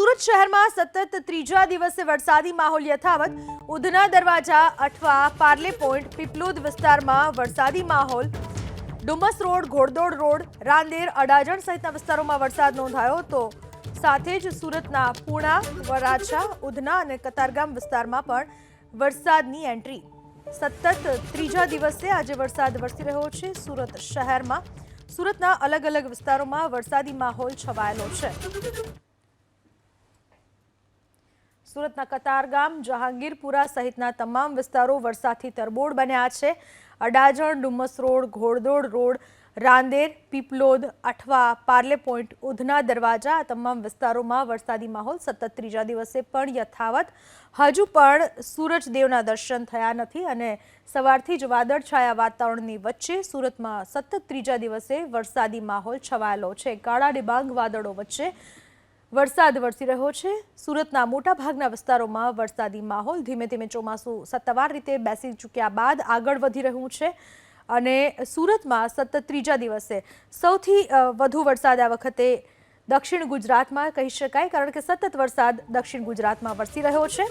સુરત શહેરમાં સતત ત્રીજા દિવસે વરસાદી માહોલ યથાવત. ઉધના દરવાજા અઠવા પાર્લે પોઈન્ટ પીપલોદ વિસ્તારમાં વરસાદી માહોલ. ડુમસ રોડ, ઘોડદોડ રોડ, રાંદેર, અડાજણ સહિતના વિસ્તારોમાં વરસાદ નોંધાયો તો સાથે જ સુરતના પૂણા, વરાછા, ઉધના અને કતારગામ વિસ્તારમાં પણ વરસાદની એન્ટ્રી. સતત ત્રીજા દિવસે આજે વરસાદ વરસી રહ્યો છે સુરત શહેરમાં. સુરતના અલગ અલગ વિસ્તારોમાં વરસાદી માહોલ છવાયેલો છે. સુરતના કતારગામ જહાંગીરપુરા સહિતના તમામ વિસ્તારો વરસાદથી તરબોળ બન્યા છે. Adajan Dumas road, Ghoddod road, Rander, Piplod Athwa Parle point, Udhna Darwaja આ તમામ વિસ્તારોમાં વરસાદી માહોલ સતત ત્રીજા દિવસે પણ યથાવત. હજુ પણ સૂરજદેવના દર્શન થયા નથી અને સવારથી જ વાદળછાયા વાતાવરણની વચ્ચે સુરતમાં સતત ત્રીજા દિવસે વરસાદી માહોલ છવાયેલો છે. કાળા ડિબાંગ વાદળો વચ્ચે વરસાદ વરસી રહ્યો છે. સુરતના મોટા ભાગના વિસ્તારોમાં વરસાદી માહોલ ધીમે ધીમે ચોમાસું સત્તાવાર રીતે બેસી ચૂક્યા બાદ આગળ વધી રહ્યું છે. અને સુરતમાં સતત ત્રીજા દિવસે સૌથી વધુ વરસાદ આ વખતે દક્ષિણ ગુજરાતમાં કહી શકાય, કારણ કે સતત વરસાદ દક્ષિણ ગુજરાતમાં વરસી રહ્યો છે.